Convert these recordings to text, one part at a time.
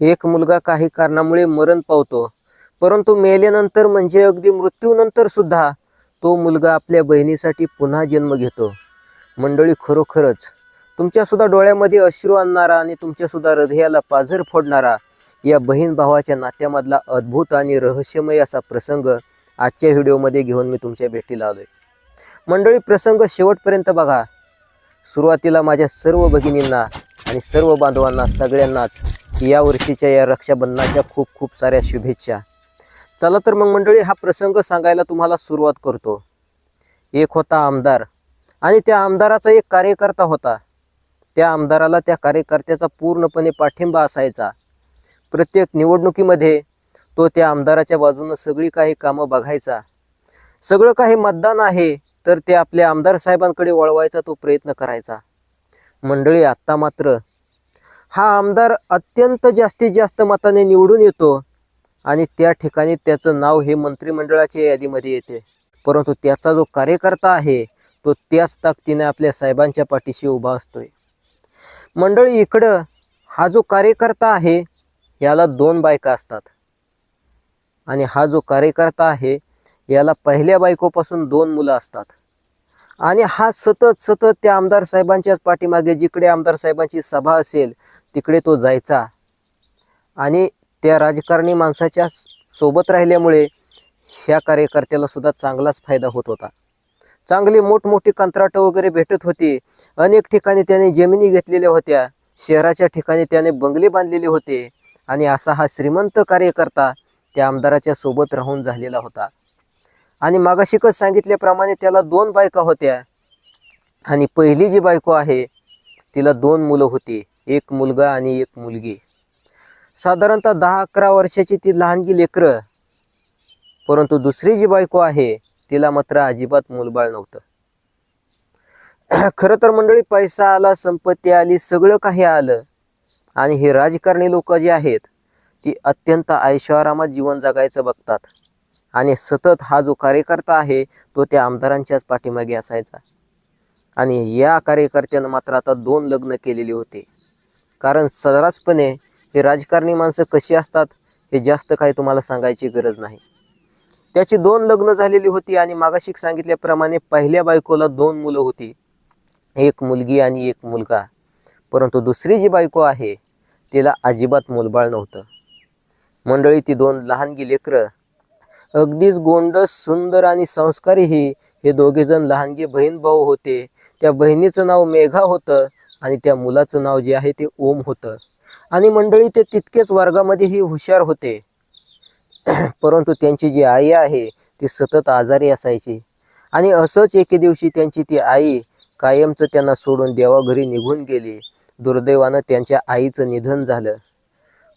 एक मुलगा काही कारणामुळे मरण पावतो. परंतु मेल्यानंतर म्हणजे अगदी मृत्यूनंतर सुद्धा तो मुलगा आपल्या बहिणीसाठी पुन्हा जन्म घेतो. मंडळी खरोखरच. तुमच्यासुद्धा डोळ्यामध्ये अश्रू आणणारा आणि तुमच्यासुद्धा हृदयाला पाझर फोडणारा या बहीण भावाच्या नात्यामधला अद्भुत आणि रहस्यमय असा प्रसंग आजच्या व्हिडिओमध्ये घेऊन मी तुमच्या भेटीला आहे मंडळी प्रसंग शेवटपर्यंत बघा. सुरुवातीला माझ्या सर्व भगिनींना आणि सर्व बांधवांना सगळ्यांनाच या वर्षीच्या या रक्षाबंधनाच्या खूप खूप साऱ्या शुभेच्छा. चला तर मग मंडळी हा प्रसंग सांगायला तुम्हाला सुरुवात करतो. एक होता आमदार आणि त्या आमदाराचा एक कार्यकर्ता होता. त्या आमदाराला त्या कार्यकर्त्याचा पूर्णपणे पाठिंबा असायचा. प्रत्येक निवडणुकीमध्ये तो त्या आमदाराच्या बाजूनं सगळी काही कामं बघायचा. सगळं काही मतदान आहे तर ते आपल्या आमदार साहेबांकडे वळवायचा तो प्रयत्न करायचा. मंडळी आत्ता मात्र हा आमदार अत्यंत जास्तीत जास्त मताने निवडून येतो आणि त्या ठिकाणी त्याचं नाव हे मंत्रिमंडळाच्या यादीमध्ये येते. परंतु त्याचा जो कार्यकर्ता आहे तो त्याच ताकदीने आपल्या साहेबांच्या पाठीशी उभा असतोय. मंडळी इकडं हा जो कार्यकर्ता आहे याला दोन बायका असतात. आणि हा जो कार्यकर्ता आहे याला पहिल्या बायकोपासून दोन मुलं असतात. आणि हा सतत सतत त्या आमदार साहेबांच्याच पाठीमागे जिकडे आमदार साहेबांची सभा असेल तिकडे तो जायचा. आणि त्या राजकारणी माणसाच्या सोबत राहिल्यामुळे ह्या कार्यकर्त्याला सुद्धा चांगलाच फायदा होत होता. चांगली मोठमोठी कंत्राटं वगैरे भेटत होती. अनेक ठिकाणी त्याने जमिनी घेतलेल्या होत्या. शहराच्या ठिकाणी त्याने बंगले बांधलेले होते. आणि असा हा श्रीमंत कार्यकर्ता त्या आमदाराच्या सोबत राहून झालेला होता. आणि मागाशिकच सांगितल्याप्रमाणे त्याला दोन बायका होत्या. आणि पहिली जी बायको आहे तिला दोन मुलं होती. एक मुलगा आणि एक मुलगी. साधारणतः दहा अकरा वर्षाची ती लहानगी लेकरं. परंतु दुसरी जी बायको आहे तिला मात्र अजिबात मूलबाळ नव्हतं. खरं तर मंडळी पैसा आला संपत्ती आली सगळं काही आलं. आणि हे राजकारणी लोक जी आहेत ती अत्यंत ऐशोआरामात जीवन जगायचं बघतात. आणि सतत हा जो कार्यकर्ता आहे तो त्या आमदारांच्याच पाठीमागे असायचा. आणि या कार्यकर्त्यानं मात्र आता दोन लग्न केलेली होते. कारण सर्रासपणे हे राजकारणी माणसं कशी असतात हे जास्त काही तुम्हाला सांगायची गरज नाही. त्याची दोन लग्न झालेली होती आणि मागाशिक सांगितल्याप्रमाणे पहिल्या बायकोला दोन मुलं होती. एक मुलगी आणि एक मुलगा. परंतु दुसरी जी बायको आहे तिला अजिबात मुलबाळ नव्हतं. मंडळी ती दोन लहानगी लेकरं अगदीच गोंडस सुंदर आणि संस्कारी ही हे दोघेजण लहानगी बहीण भाऊ होते. त्या बहिणीचं नाव मेघा होतं आणि त्या मुलाचं नाव जे आहे ते ओम होतं. आणि मंडळी ते तितकेच वर्गामध्येही हुशार होते. परंतु त्यांची जी आई आहे ती सतत आजारी असायची. आणि असंच एके दिवशी त्यांची ती आई कायमचं त्यांना सोडून देवाघरी निघून गेली. दुर्दैवानं त्यांच्या आईचं निधन झालं.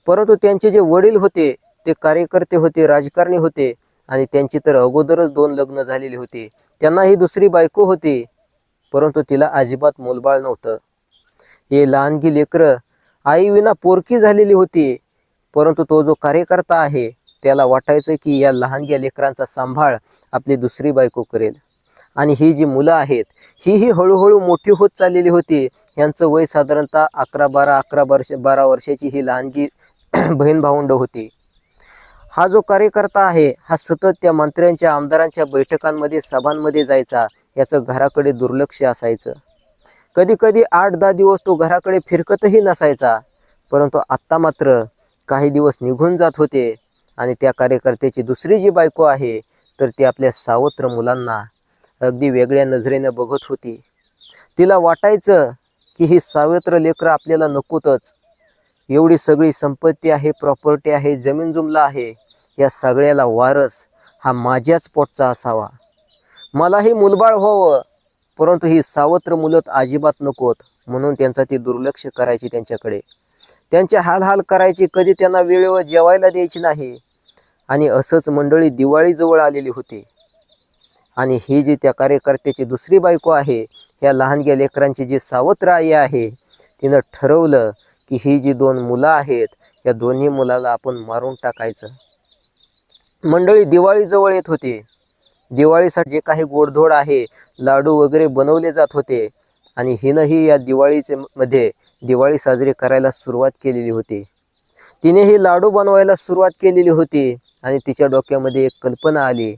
परंतु त्यांचे जे वडील होते ते कार्यकर्ते होते राजकारणी होते आणि त्यांची तर अगोदरच दोन लग्न झालेली होती. त्यांना ही दुसरी बायको होती परंतु तिला अजिबात मोलबाळ नव्हतं. हे लहानगी लेकरं आईविना पोरकी झालेली होती परंतु तो जो कार्यकर्ता आहे त्याला वाटायचं की या लहानग्या लेकरांचा सांभाळ आपली दुसरी बायको करेल. आणि ही जी मुलं आहेत ही ही हळूहळू मोठी होत चाललेली होती. यांचं वय साधारणतः अकरा बारा अकरा वर्ष बारा वर्षाची ही लहानगी बहीण भावंड होती. हा जो कार्यकर्ता आहे हा सतत त्या मंत्र्यांच्या आमदारांच्या बैठकांमध्ये सभांमध्ये जायचा याचं घराकडे दुर्लक्ष असायचं. कधी कधी आठ दहा दिवस तो घराकडे फिरकतही नसायचा परंतु आत्ता मात्र काही दिवस निघून जात होते आणि त्या कार्यकर्त्याची दुसरी जी बायको आहे तर ती आपल्या सावत्र मुलांना अगदी वेगळ्या नजरेनं बघत होती. तिला वाटायचं की ही सावत्र लेकरं आपल्याला नकोतच एवढी सगळी संपत्ती आहे प्रॉपर्टी आहे जमीन जुमला आहे या सगळ्याला वारस हा माझ्याच पोटचा असावा. मलाही मुलबाळ व्हावं परंतु ही सावत्र मुलं अजिबात नकोत म्हणून त्यांचा ती दुर्लक्ष करायची त्यांच्याकडे. त्यांचे हाल हाल करायची कधी त्यांना वेळेवर जेवायला द्यायची नाही. आणि असंच मंडळी दिवाळीजवळ आलेली होती. आणि ही जी त्या कार्यकर्त्याची दुसरी बायको आहे ह्या लहानग्या लेकरांची जी सावत्र आई आहे तिनं ठरवलं की ही जी दोन मुलं आहेत या दोन्ही मुलाला आपण मारून टाकायचं. मंडळी दिवाळीजवळ येत होती. दिवाळीसाठी जे काही गोडधोड आहे लाडू वगैरे बनवले जात होते. आणि हिनंही या दिवाळीचे मध्ये दिवाळी साजरी करायला सुरुवात केलेली होती. तिने ही लाडू बनवायला सुरुवात केलेली होती आणि तिच्या डोक्यामध्ये एक कल्पना आली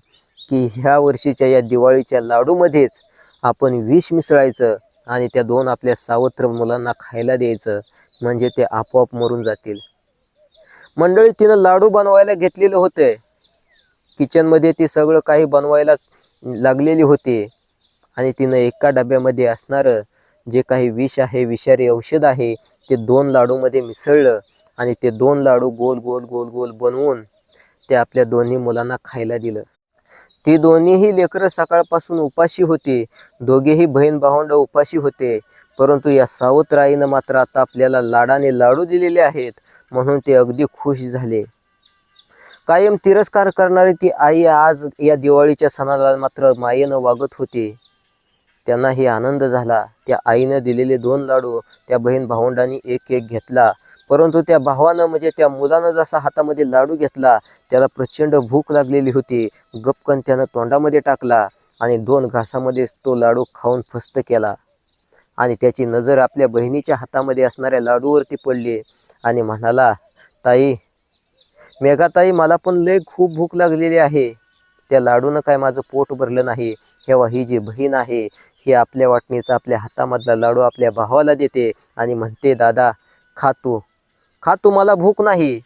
की ह्या वर्षीच्या या दिवाळीच्या लाडूमध्येच आपण विष मिसळायचं आणि त्या दोन आपल्या सावत्र मुलांना खायला द्यायचं. म्हणजे ते आपोआप मरून जातील. मंडळी तिनं लाडू बनवायला घेतलेलं होते. किचनमध्ये ती सगळं काही बनवायला लागलेली होती. आणि तिनं एका डब्यामध्ये असणारं जे काही विष आहे विषारी औषध आहे ते दोन लाडूमध्ये मिसळलं आणि ते दोन लाडू गोल गोल गोल गोल बनवून ते आपल्या दोन्ही मुलांना खायला दिलं. ती दोन्हीही लेकरं सकाळपासून उपाशी होती. दोघेही बहीण भावंड उपाशी होते. परंतु या सावत्र आईनं मात्र आता आपल्याला लाडाने लाडू दिलेले आहेत म्हणून ते अगदी खुश झाले. कायम तिरस्कार करणारी ती आई आज या दिवाळीच्या सणाला मात्र मायेनं वागत होती. त्यांनाही आनंद झाला. त्या आईनं दिलेले दोन लाडू त्या बहीण भावंडांनी एक एक घेतला. परंतु त्या भावानं म्हणजे त्या मुलानं जसा हातामध्ये लाडू घेतला त्याला प्रचंड भूक लागलेली होती. गपकन त्यानं तोंडामध्ये टाकला आणि दोन घासामध्येच तो लाडू खाऊन फस्त केला. आणि त्याची नजर आपल्या बहिणीच्या हातामध्ये असणाऱ्या लाडूवरती पडली आणि म्हणाला ताई मेघाताई मला पण लय खूप भूक लागलेली आहे. त्या लाडूनं काय माझं पोट भरलं नाही. तेव्हा ही जी बहीण आहे ही आपल्या वाटणीचा आपल्या हातामधला लाडू आपल्या भावाला देते आणि म्हणते दादा खातो खातो मला भूक नाही.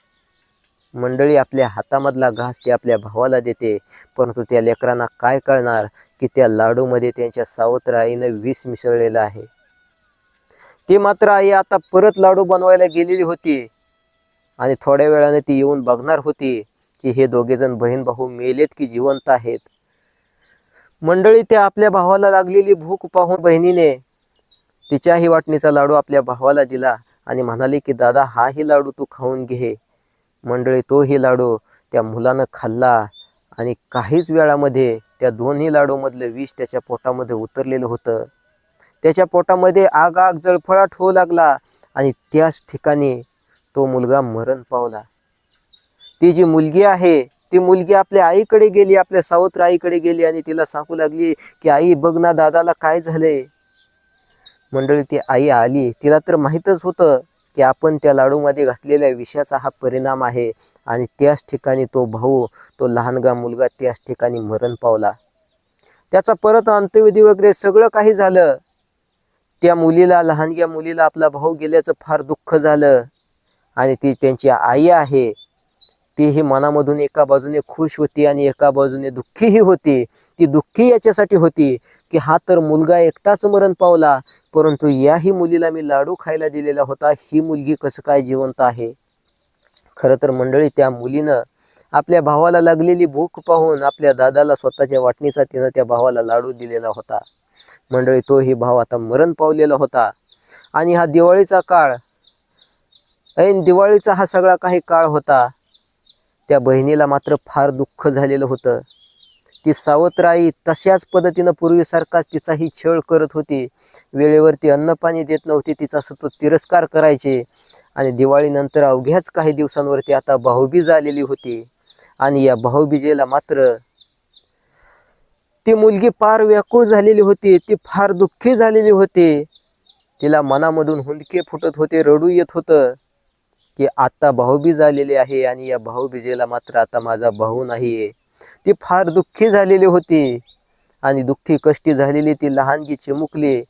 मंडळी आपल्या हातामधला घास ते आपल्या भावाला देते परंतु त्या लेकरांना काय कळणार की त्या लाडूमध्ये त्यांच्या सावत्र आईनं विष मिसळलेलं आहे. ती मात्र आई आता परत लाडू बनवायला गेलेली होती. आणि थोड्या वेळाने ती येऊन बघणार होती की हे दोघेजण बहीण भाऊ मेलेत की जिवंत आहेत. मंडळी त्या आपल्या भावाला लागलेली भूक पाहून बहिणीने तिच्याही वाटणीचा लाडू आपल्या भावाला दिला आणि म्हणाले की दादा हाही लाडू तू खाऊन घे. मंडळी तोही लाडू त्या मुलानं खाल्ला आणि काहीच वेळामध्ये त्या दोन्ही लाडूमधलं विष त्याच्या पोटामध्ये उतरलेलं होतं. त्याच्या पोटामध्ये आग आग जळफळाट होऊ लागला आणि त्याच ठिकाणी तो मुलगा मरण पावला. ती जी मुलगी आहे ती मुलगी आपल्या आईकडे गेली आपल्या सावत्र आईकडे गेली आणि तिला सांगू लागली की आई बघ ना दादाला काय झाले मंडळी ती आई आली. तिला तर माहीतच होतं की आपण त्या लाडूमध्ये घातलेल्या विषयाचा हा परिणाम आहे आणि त्याच ठिकाणी तो भाऊ तो लहानगा मुलगा त्याच ठिकाणी मरण पावला. त्याचा परत अंत्यविधी वगैरे सगळं काही झालं. त्या मुलीला लहानग्या मुलीला आपला भाऊ गेल्याचं फार दुःख झालं. आणि ती त्यांची आई आहे. तीही मनामधून एका बाजूने खुश होती आणि एका बाजूने दुःखीही होती. ती दुःखी याच्यासाठी होती की हा तर मुलगा एकटाच मरण पावला परंतु याही मुलीला मी लाडू खायला दिलेला होता. ही मुलगी कसं काय जिवंत आहे? खरं तर मंडळी त्या मुलीनं आपल्या भावाला लागलेली भूक पाहून आपल्या दादाला स्वतःच्या वाटणीचा तिनं त्या भावाला लाडू दिलेला होता. मंडळी तोही भाव आता मरण पावलेला होता. आणि हा दिवाळीचा काळ ऐन दिवाळीचा हा सगळा काही काळ होता. त्या बहिणीला मात्र फार दुःख झालेलं होतं. ती सावत्र आई तशाच पद्धतीनं पूर्वीसारखाच तिचाही छळ करत होती. वेळेवरती अन्नपाणी देत नव्हती तिचा सतत तिरस्कार करायचे. आणि दिवाळीनंतर अवघ्याच काही दिवसांवरती आता भाऊबीज आलेली होती. आणि या भाऊबीजेला मात्र ती मुलगी फार व्याकुळ झालेली होती ती फार दुःखी झालेली होती. तिला मनामधून हुंदके फुटत होते रडू येत होतं की आता भाऊबीज आलेली आहे आणि या भाऊबीजेला मात्र आता माझा भाऊ नाही. आहे ती फार दुःखी झालेली होती आणि दुःखी कष्टी झालेली ती लहानगी चिमुकली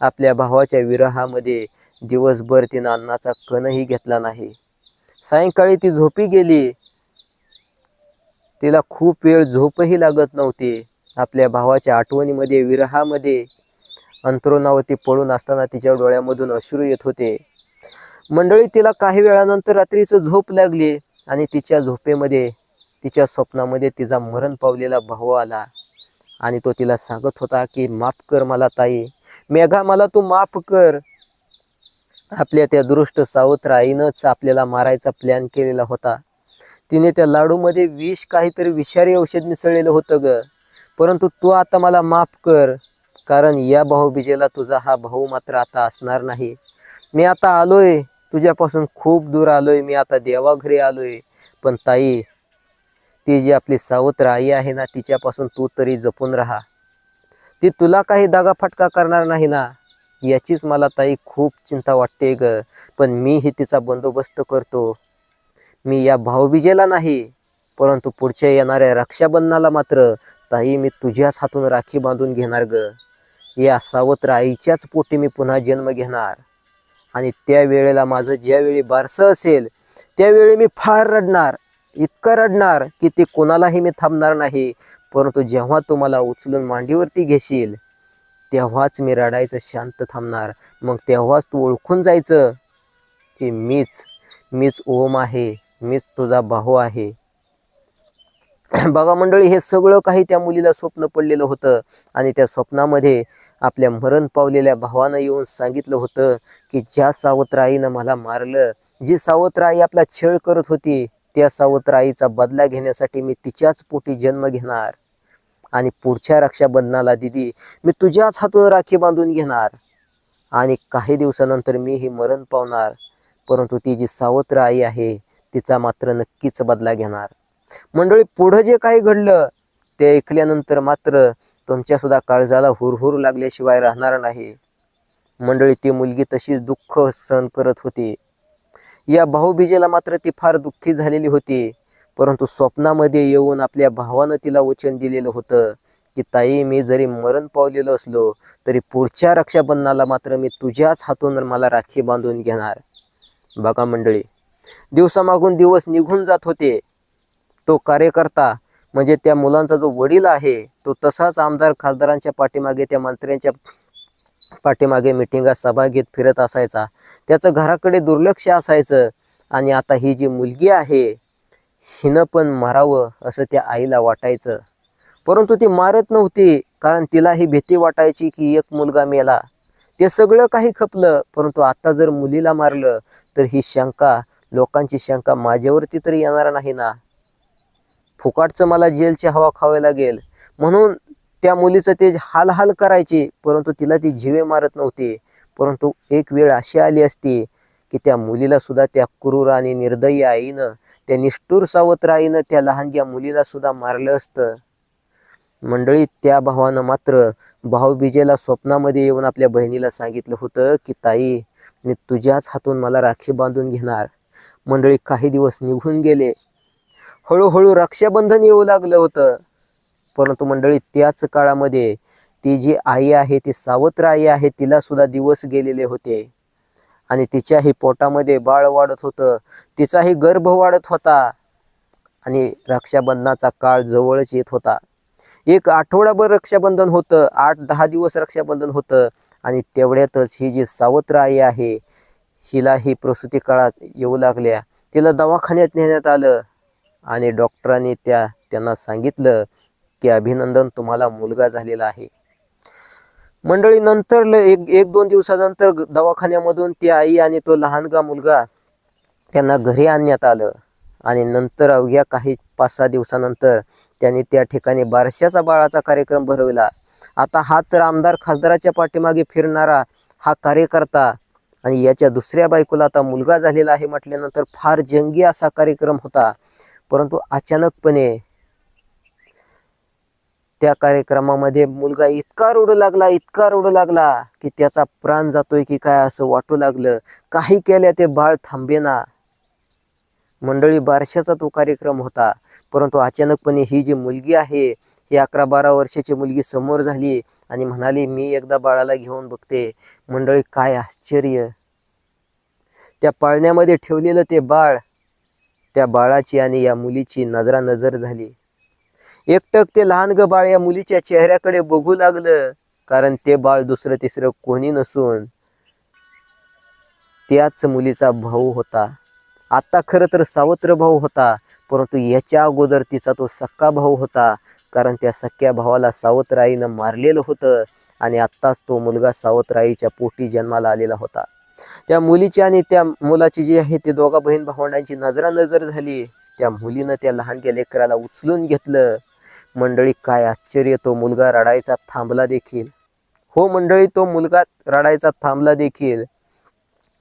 आपल्या भावाच्या विरहामध्ये. दिवसभर तिनं अन्नाचा कणही घेतला नाही. सायंकाळी ती झोपी गेली. तिला खूप वेळ झोपही लागत नव्हती. आपल्या भावाच्या आठवणीमध्ये विरहामध्ये अंतरुणावरती पळून असताना तिच्या डोळ्यामधून अश्रू येत होते. मंडळी तिला काही वेळानंतर रात्रीचं झोप लागली आणि तिच्या झोपेमध्ये तिच्या स्वप्नामध्ये तिचा मरण पावलेला भाऊ आला आणि तो तिला सांगत होता की माफ कर मला ताई. मेघा मला तू माफ कर. आपल्या त्या दृष्ट सावत्र आईनंच आपल्याला मारायचा प्लॅन केलेला होता. तिने त्या लाडूमध्ये विष काहीतरी विषारी औषध मिसळलेलं होतं ग. परंतु तू आता मला माफ कर कारण या भाऊबीजेला तुझा हा भाऊ मात्र आता असणार नाही. मी आता आलोय तुझ्यापासून खूप दूर आलोय मी आता देवाघरी आलोय. पण ताई ती जी आपली सावत्र आई आहे ना तिच्यापासून तू तरी जपून राहा. ती तुला काही दागाफटका करणार नाही ना याचीच मला ताई खूप चिंता वाटते ग. पण मीही तिचा बंदोबस्त करतो. मी या भाऊबीजेला नाही परंतु पुढच्या येणाऱ्या रक्षाबंधनाला मात्र ताई मी तुझ्याच हातून राखी बांधून घेणार ग. या सावत्र आईच्याच पोटी मी पुन्हा जन्म घेणार. आणि त्या वेळेला माझं ज्यावेळी बारसं असेल त्यावेळी मी फार रडणार इतकं रडणार की ते कोणालाही मी थांबणार नाही. परंतु जेव्हा तू मला उचलून मांडीवरती घेशील तेव्हाच मी रडायचं शांत थांबणार. मग तेव्हाच तू ओळखून जायचं की मीच मीच ओम आहे मीच तुझा भाऊ आहे. बघा मंडळी हे सगळं काही त्या मुलीला स्वप्न पडलेलं होतं आणि त्या स्वप्नामध्ये आपल्या मरण पावलेल्या भावानं येऊन सांगितलं होतं की ज्या सावत्र आईनं मला मारलं जी सावत्र आई आपला छळ करत होती त्या सावत्र आईचा बदला घेण्यासाठी मी तिच्याच पोटी जन्म घेणार आणि पुढच्या रक्षाबंधनाला दिदी मी तुझ्याच हातून राखी बांधून घेणार आणि काही दिवसानंतर मी ही मरण पावणार परंतु ती जी सावत्र आई आहे तिचा मात्र नक्कीच बदला घेणार. मंडळी पुढं जे काही घडलं ते ऐकल्यानंतर मात्र तुमच्या सुद्धा काळजाला हुरहुर लागल्याशिवाय राहणार नाही. मंडळी ती मुलगी तशीच दुःख सहन करत होती. या भाऊबीजेला मात्र ती फार दुःखी झालेली होती. परंतु स्वप्नामध्ये येऊन आपल्या भावानं तिला वचन दिलेलं होतं की ताई मी जरी मरण पावलेलो असलो तरी पुढच्या रक्षाबंधनाला मात्र मी तुझ्याच हातून मला राखी बांधून घेणार. बघा मंडळी दिवसामागून दिवस निघून जात होते. तो कार्यकर्ता म्हणजे त्या मुलांचा जो वडील आहे तो तसाच आमदार खासदारांच्या पाठीमागे त्या मंत्र्यांच्या पाठीमागे मिटिंगा सभा घेत फिरत असायचा. त्याचं घराकडे दुर्लक्ष असायचं. आणि आता ही जी मुलगी आहे हिनं पण मारावं असं त्या आईला वाटायचं. परंतु ती मारत नव्हती कारण तिला ही भीती वाटायची की एक मुलगा मेला. ते सगळं काही खपलं परंतु आता जर मुलीला मारलं तर ही शंका लोकांची शंका माझ्यावरती तरी येणार नाही ना. फुकाटचं मला जेलची हवा खावी लागेल म्हणून त्या मुलीचं ते हाल हाल करायचे परंतु तिला ती जिवे मारत नव्हते. परंतु एक वेळ अशी आली असती की त्या मुलीला सुद्धा त्या क्रूर आणि निर्दयी आईनं त्या निष्ठूर सावत्र आईनं त्या लहानग्या मुलीला सुद्धा मारलं असतं. मंडळी त्या भावानं मात्र भाऊबीजेला स्वप्नामध्ये येऊन आपल्या बहिणीला सांगितलं होतं की ताई मी तुझ्याच हातून मला राखी बांधून घेणार. मंडळी काही दिवस निघून गेले. हळूहळू रक्षाबंधन येऊ लागलं होतं. परंतु मंडळी त्याच काळामध्ये ती जी आई आहे ती सावत्र आई आहे तिला सुद्धा दिवस गेलेले होते. आणि तिच्याही पोटामध्ये बाळ वाढत होतं. तिचाही गर्भ वाढत होता. आणि रक्षाबंधनाचा काळ जवळच येत होता. एक आठवडाभर रक्षाबंधन होतं. आठ दहा दिवस रक्षाबंधन होतं. आणि तेवढ्यातच ही जी सावत्र आई आहे हिला ही प्रसूती काळात येऊ लागल्या. तिला दवाखान्यात नेण्यात आलं. आणि डॉक्टरांनी त्या त्यांना सांगितलं की अभिनंदन तुम्हाला मुलगा झालेला आहे. मंडळी नंतर एक एक दोन दिवसानंतर दवाखान्यामधून ती आई आणि तो लहानगा मुलगा त्यांना घरी आणण्यात आलं. आणि नंतर अवघ्या काही पाच सहा दिवसानंतर त्यांनी त्या ठिकाणी बारशाचा बाळाचा कार्यक्रम भरविला. आता हा तर आमदार खासदाराच्या पाठीमागे फिरणारा हा कार्यकर्ता आणि याच्या दुसऱ्या बायकोला आता मुलगा झालेला आहे म्हटल्यानंतर फार जंगी असा कार्यक्रम होता. परंतु अचानकपणे त्या कार्यक्रमामध्ये मुलगा इतका रडू लागला इतका रडू लागला की त्याचा प्राण जातोय की काय असं वाटू लागलं. काही केल्या ते बाळ थांबेना. मंडळी बारशाचा तो कार्यक्रम होता. परंतु अचानकपणे ही जी मुलगी आहे ही अकरा बारा वर्षाची मुलगी समोर झाली आणि म्हणाली मी एकदा बाळाला घेऊन बघते. मंडळी काय आश्चर्य. त्या पाळण्यामध्ये ठेवलेलं ते बाळ त्या बाळाची आणि या मुलीची नजरा नजर झाली. एकटक ते लहान ग बाळ या मुलीच्या चेहऱ्याकडे बघू लागलं कारण ते बाळ दुसरं तिसरं कोणी नसून त्याच मुलीचा भाऊ होता. आता खरं तर सावत्र भाऊ होता परंतु याच्या अगोदर तिचा तो सक्का भाऊ होता कारण त्या सख्या भावाला सावत्राईनं मारलेलं होतं आणि आत्ताच तो मुलगा सावत्र आईच्या पोटी जन्माला आलेला होता. त्या मुलीची आणि त्या मुलाची जी आहे ते दोघा बहीण भावंडांची नजरानजर झाली. त्या मुलीनं त्या लहानग्या लेकराला उचलून घेतलं. मंडळी काय आश्चर्य तो मुलगा रडायचा थांबला देखील. हो मंडळी तो मुलगा रडायचा थांबला देखील.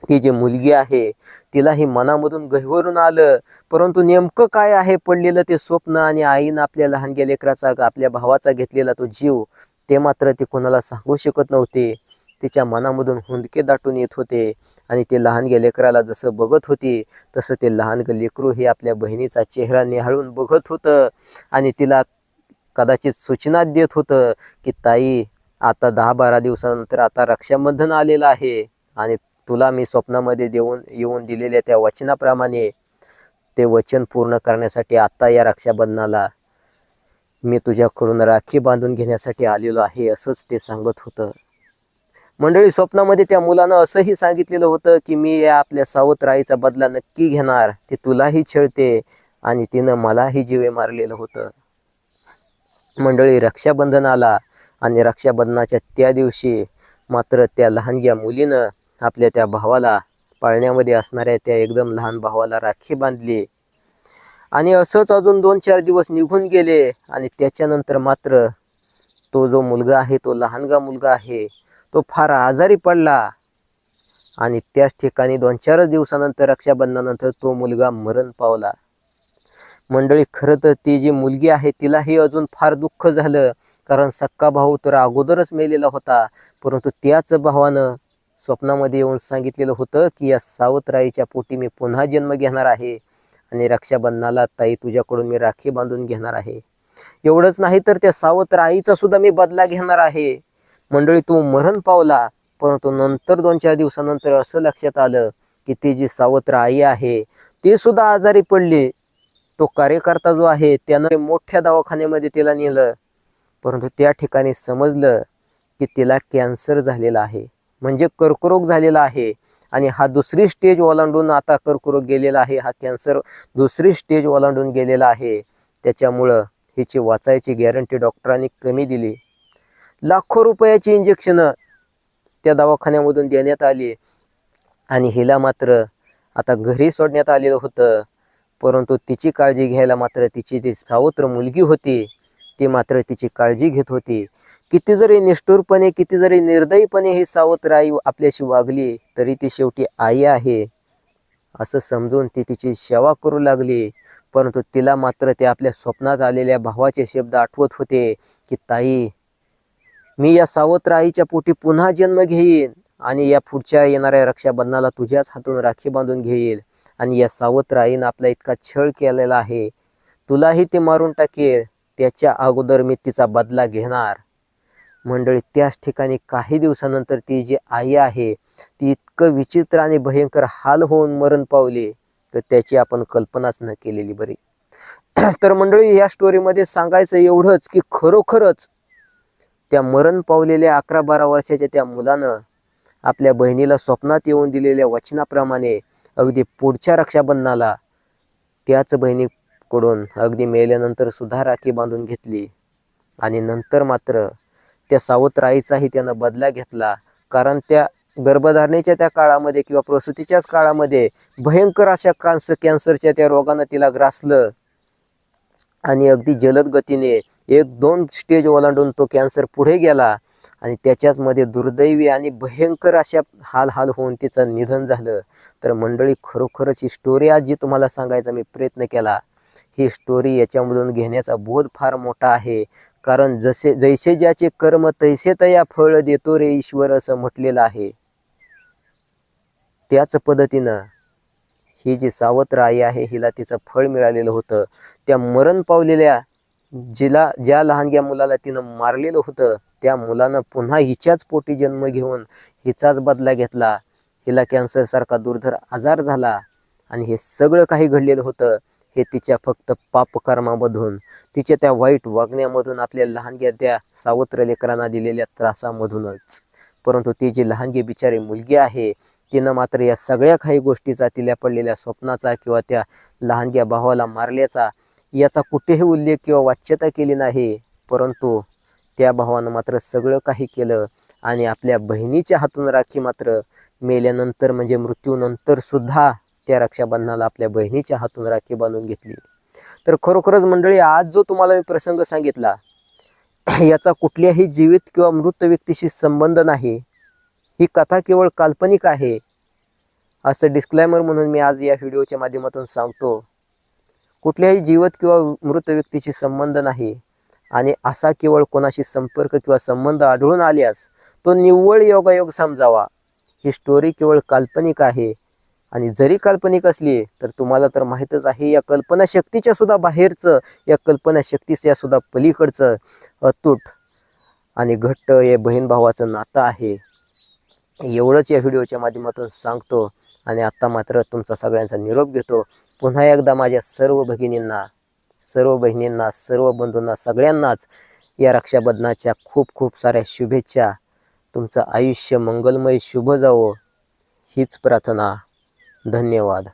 ती जी मुलगी आहे तिलाही मनामधून गहिवरून आलं. परंतु नेमकं काय आहे पडलेलं ते स्वप्न आणि आईनं आपल्या लहानग्या लेकराचा आपल्या भावाचा घेतलेला तो जीव ते मात्र ती कोणाला सांगू शकत नव्हते. तिच्या मनामधून हुंदके दाटून येत होते. आणि ते लहान लेकराला जसं बघत होती तसं ते लहान लेकरू हे आपल्या बहिणीचा चेहरा निहाळून बघत होतं. आणि तिला कदाचित सूचना देत होतं की ताई आता दहा बारा दिवसानंतर आता रक्षाबंधन आलेलं आहे. आणि तुला मी स्वप्नामध्ये देऊन येऊन दिलेल्या त्या वचनाप्रमाणे ते वचन पूर्ण करण्यासाठी आता या रक्षाबंधनाला मी तुझ्याकडून राखी बांधून घेण्यासाठी आलेलो आहे असंच ते सांगत होतं. मंडळी स्वप्नामध्ये त्या मुलानं असंही सांगितलेलं होतं की मी या आपल्या सावत्राईचा बदला नक्की घेणार. ते तुलाही छेळते आणि तिनं मलाही जीवे मारलेलं होतं. मंडळी रक्षाबंधन आला आणि रक्षाबंधनाच्या त्या दिवशी मात्र त्या लहानग्या मुलीनं आपल्या त्या भावाला पाळण्यामध्ये असणाऱ्या त्या एकदम लहान भावाला राखी बांधली. आणि असंच अजून दोन चार दिवस निघून गेले आणि त्याच्यानंतर मात्र तो जो मुलगा आहे तो लहानगा मुलगा आहे तो फार आजारी पडला. आणि त्याच ठिकाणी दोन चारच दिवसानंतर रक्षाबंधनानंतर तो मुलगा मरण पावला. मंडळी खरं तर ती जी मुलगी आहे तिलाही अजून फार दुःख झालं. कारण सक्का भाऊ तर अगोदरच मेलेला होता. परंतु त्याच भावानं स्वप्नामध्ये येऊन सांगितलेलं होतं की या सावतराईच्या पोटी मी पुन्हा जन्म घेणार आहे आणि रक्षाबंधनाला ताई तुझ्याकडून मी राखी बांधून घेणार आहे. एवढंच नाही तर त्या सावत्राईचा सुद्धा मी बदला घेणार आहे. मंडळी तो मरण पावला परंतु नंतर दोन चार दिवसानंतर असं लक्षात आलं की ती जी सावत्र आई आहे ती सुद्धा आजारी पडली. तो कार्यकर्ता जो आहे त्यानं मोठ्या दवाखान्यामध्ये तिला नेलं. परंतु त्या ठिकाणी समजलं की तिला कॅन्सर झालेला आहे. म्हणजे कर्करोग झालेला आहे. आणि हा दुसरी स्टेज ओलांडून आता कर्करोग गेलेला आहे. हा कॅन्सर दुसरी स्टेज ओलांडून गेलेला आहे. त्याच्यामुळं हिची वाचायची गॅरंटी डॉक्टरांनी कमी दिली. लाखो रुपयाची इंजेक्शनं त्या दवाखान्यामधून देण्यात आली. आणि हिला मात्र आता घरी सोडण्यात आलेलं होतं. परंतु तिची काळजी घ्यायला मात्र तिची ती सावत्र मुलगी होती ती मात्र तिची काळजी घेत होती. किती जरी निष्ठुरपणे किती जरी निर्दयीपणे ही सावत्र आई आपल्याशी वागली तरी ती शेवटी आई आहे असं समजून ती तिची सेवा करू लागली. परंतु तिला मात्र ते आपल्या स्वप्नात आलेल्या भावाचे शब्द आठवत होते की ताई मी या सावत्र आईच्या पोटी पुन्हा जन्म घेईन आणि या पुढच्या येणाऱ्या रक्षाबंधनाला तुझ्याच हातून राखी बांधून घेईल. आणि या सावत्र आईनं आपला इतका छळ केलेला आहे. तुलाही ते मारून टाकेल. त्याच्या अगोदर मी तिचा बदला घेणार. मंडळी त्याच ठिकाणी काही दिवसानंतर ती जी आई आहे ती इतकं विचित्र आणि भयंकर हाल होऊन मरण पावली तर त्याची आपण कल्पनाच न केलेली बरी. तर मंडळी या स्टोरीमध्ये सांगायचं एवढंच की खरोखरच त्या मरण पावलेल्या अकरा बारा वर्षाच्या त्या मुलानं आपल्या बहिणीला स्वप्नात येऊन दिलेल्या वचनाप्रमाणे अगदी पुढच्या रक्षाबंधनाला त्याच बहिणीकडून अगदी मेल्यानंतर सुद्धा राखी बांधून घेतली. आणि नंतर मात्र त्या सावत्र आईचाही त्यानं बदला घेतला. कारण त्या गर्भधारणेच्या त्या काळामध्ये किंवा प्रसूतीच्याच काळामध्ये भयंकर अशा कांस कॅन्सरच्या त्या रोगानं तिला ग्रासलं. आणि अगदी जलद गतीने एक दोन स्टेज ओलांडून तो कॅन्सर पुढे गेला आणि त्याच्याचमध्ये दुर्दैवी आणि भयंकर अशा हाल हाल होऊन तिचं निधन झालं. तर मंडळी खरोखरच ही स्टोरी आज जी तुम्हाला सांगायचा मी प्रयत्न केला. ही स्टोरी याच्यामधून घेण्याचा बोध फार मोठा आहे. कारण जसे जैसे ज्याचे कर्म तैसे तया फळ देतो रे ईश्वर असं म्हटलेलं आहे. त्याच पद्धतीनं ही जी सावत्र आई आहे हिला तिचं फळ मिळालेलं होतं. त्या मरण पावलेल्या जिला ज्या लहानग्या मुलाला तिनं मारलेलं होतं त्या मुलानं पुन्हा हिच्याच पोटी जन्म घेऊन हिचाच बदला घेतला. हिला कॅन्सरसारखा दुर्धर आजार झाला आणि हे सगळं काही घडलेलं होतं. हे तिच्या फक्त पापकर्मामधून तिच्या त्या वाईट वागण्यामधून आपल्या लहानग्या त्या सावत्र लेकरांना दिलेल्या त्रासामधूनच. परंतु ती जी लहानगी बिचारी मुलगी आहे तिनं मात्र या सगळ्या काही गोष्टीचा तिला पडलेल्या स्वप्नाचा किंवा त्या लहानग्या भावाला मारल्याचा याचा कुठेही उल्लेख किंवा वाच्यता केली नाही. परंतु त्या भावानं मात्र सगळं काही केलं आणि आपल्या बहिणीच्या हातून राखी मात्र मेल्यानंतर म्हणजे मृत्यूनंतर सुद्धा त्या रक्षाबंधनाला आपल्या बहिणीच्या हातून राखी बांधून घेतली. तर खरोखरच मंडळी आज जो तुम्हाला मी प्रसंग सांगितला याचा कुठल्याही जीवित किंवा मृत व्यक्तीशी संबंध नाही. ही कथा केवळ काल्पनिक आहे असं डिस्क्लायमर म्हणून मी आज या व्हिडिओच्या माध्यमातून सांगतो. कुठल्याही जीवत किंवा मृत व्यक्तीशी संबंध नाही. आणि असा केवळ कोणाशी संपर्क किंवा संबंध आढळून आल्यास तो निव्वळ योगायोग समजावा. ही स्टोरी केवळ काल्पनिक आहे. आणि जरी काल्पनिक असली तर तुम्हाला तर माहीतच आहे या कल्पनाशक्तीच्या सुद्धा बाहेरचं या कल्पनाशक्तीचं सुद्धा पलीकडचं अतूट आणि घट्ट हे बहीण भावाचं नातं आहे. एवढंच या व्हिडिओच्या माध्यमातून सांगतो आणि आत्ता मात्र तुमचा सगळ्यांचा निरोप घेतो. पुन्हा एकदा माझ्या सर्व भगिनींना सर्व बहिणींना सर्व बंधूंना सगळ्यांनाच या रक्षाबंधनाच्या खूप खूप साऱ्या शुभेच्छा. तुमचं आयुष्य मंगलमय शुभ जावो. हीच प्रार्थना. धन्यवाद.